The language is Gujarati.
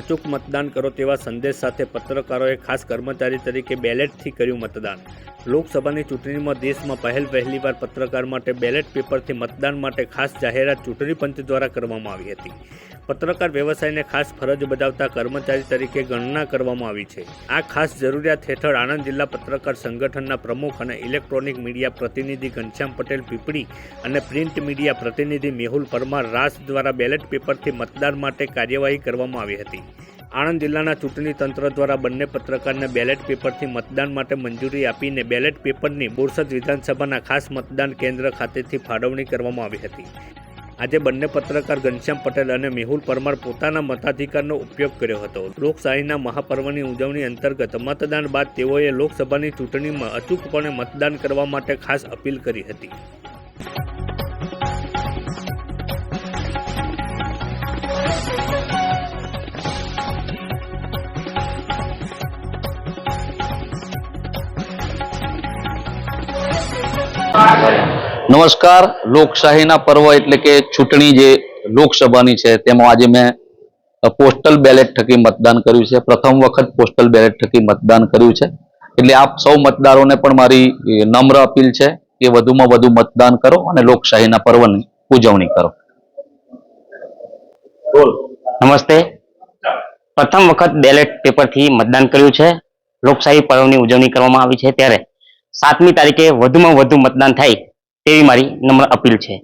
અચૂક મતદાન કરો તેવા સંદેશ સાથે પત્રકારોએ ખાસ કર્મચારી તરીકે બેલેટથી કર્યું મતદાન. લોકસભાની ચૂંટણીમાં દેશમાં પહેલ પહેલીવાર પત્રકાર માટે બેલેટ પેપરથી મતદાન માટે ખાસ જાહેરાત ચૂંટણી પંચ દ્વારા કરવામાં આવી હતી. પત્રકાર વ્યવસાયને ખાસ ફરજ બજાવતા કર્મચારી તરીકે ગણના કરવામાં આવી છે. આ ખાસ જરૂરિયાત હેઠળ આણંદ જિલ્લા પત્રકાર સંગઠનના પ્રમુખ અને ઇલેક્ટ્રોનિક મીડિયા પ્રતિનિધિ ઘનશ્યામ પટેલ પીપળી અને પ્રિન્ટ મીડિયા પ્રતિનિધિ મેહુલ પરમાર રાસ દ્વારા બેલેટ પેપરથી મતદાન માટે કાર્યવાહી કરવામાં આવી હતી. આણંદ જિલ્લાના ચૂંટણી તંત્ર દ્વારા બંને પત્રકારને બેલેટ પેપરથી મતદાન માટે મંજૂરી આપીને બેલેટ પેપરની બોરસદ વિધાનસભાના ખાસ મતદાન કેન્દ્ર ખાતેથી ફાળવણી કરવામાં આવી હતી. આજે બંને પત્રકાર ઘનશ્યામ પટેલ અને મેહુલ પરમાર પોતાના મતાધિકારનો ઉપયોગ કર્યો હતો. લોકશાહીના મહાપર્વની ઉજવણી અંતર્ગત મતદાન બાદ તેઓએ લોકસભાની ચૂંટણીમાં અચૂકપણે મતદાન કરવા માટે ખાસ અપીલ કરી હતી. નમસ્કાર. લોકશાહીના પર્વ એટલે કે ચૂંટણી જે લોકસભાની છે તેમાં આજે મેં પોસ્ટલ બેલેટ થકી મતદાન કર્યું છે. પ્રથમ વખત પોસ્ટલ બેલેટ થકી મતદાન કર્યું છે. એટલે આપ સૌ મતદારોને પણ મારી નમ્ર અપીલ છે કે વધુમાં વધુ મતદાન કરો અને લોકશાહીના પર્વની ઉજવણી કરો. નમસ્તે. પ્રથમ વખત બેલેટ પેપરથી મતદાન કર્યું છે. લોકશાહી પર્વની ઉજવણી કરવામાં આવી છે ત્યારે. સાતમી તારીખે વધુમાં વધુ મતદાન થાય તેવી મારી નમ્ર અપીલ છે.